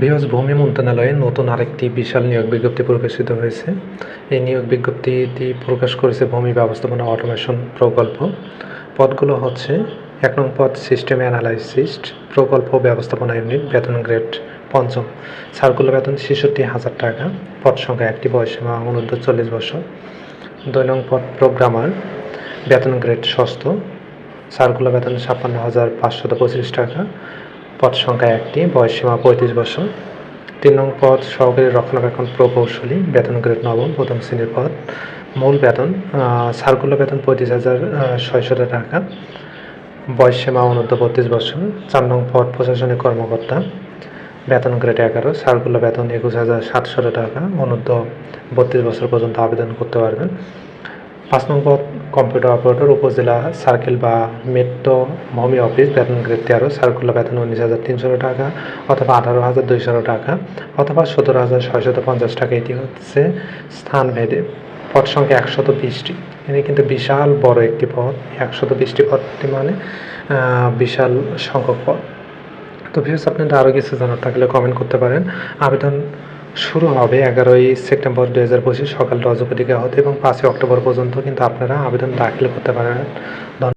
বৃহস্পতি ভূমি মন্ত্রণালয়ে নতুন আরেকটি বিশাল নিয়োগ বিজ্ঞপ্তি প্রকাশিত হয়েছে। এই নিয়োগ বিজ্ঞপ্তিটি প্রকাশ করেছে ভূমি ব্যবস্থাপনা অটোমেশন প্রকল্প। পদগুলো হচ্ছে এক নং পদ, সিস্টেম অ্যানালাইসিস্ট প্রকল্প ব্যবস্থাপনা ইউনিট, বেতন গ্রেড পঞ্চম। সার্কুলার বেতন ছেষট্টি হাজার টাকা, পদ সংখ্যা একটি বয়সীমা অনূর্ধ্ব চল্লিশ বছর। দুই নং পদ, প্রোগ্রামার, বেতন গ্রেড ষষ্ঠ। সার্কুলার বেতন ছাপ্পান্ন হাজার পাঁচশত পঁচিশ টাকা পদ সংখ্যা একটি বয়সসীমা পঁয়ত্রিশ বছর। তিন নং পদ সহকারী রক্ষণাবেক্ষণ প্রকৌশলী, বেতন গ্রেড নবম, প্রথম শ্রেণির পদ। মূল বেতন সার্কুলার বেতন পঁয়ত্রিশ হাজার ছয়শত টাকা। বয়সসীমা অনূর্ধ্ব বত্রিশ বছর। চার নং পদ প্রশাসনিক কর্মকর্তা। বেতন গ্রেড এগারো, সার্কুলার বেতন একুশ হাজার সাতশত টাকা। অনূর্ধ্ব বত্রিশ বছর পর্যন্ত আবেদন করতে পারবেন। পাঁচ নং পদ কম্পিউটার অপারেটর, উপজেলা সার্কেল বা মেট্রো, ভূমি অফিস, বেতন গ্রেড তেরো সার্কুলার বেতন উনিশ হাজার তিনশো টাকা অথবা আঠারো হাজার দুইশো টাকা অথবা সতেরো হাজার ছয়শত পঞ্চাশ টাকা। এটি হচ্ছে স্থান ভেদে পদ সংখ্যা একশত বিশটি। এটি কিন্তু বিশাল বড় একটি পদ, একশত বিশটি পদটি মানে বিশাল সংখ্যক পদ। তো ভিউস আপনাদের আরও কিছু জানার থাকলে কমেন্ট করতে পারেন। আবেদন শুরু হবে এগারোই সেপ্টেম্বর দু হাজার পঁচিশ সকাল দশ ঘটিকা হতে এবং পাঁচই অক্টোবর পর্যন্ত কিন্তু আপনারা আবেদন দাখিল করতে পারেন।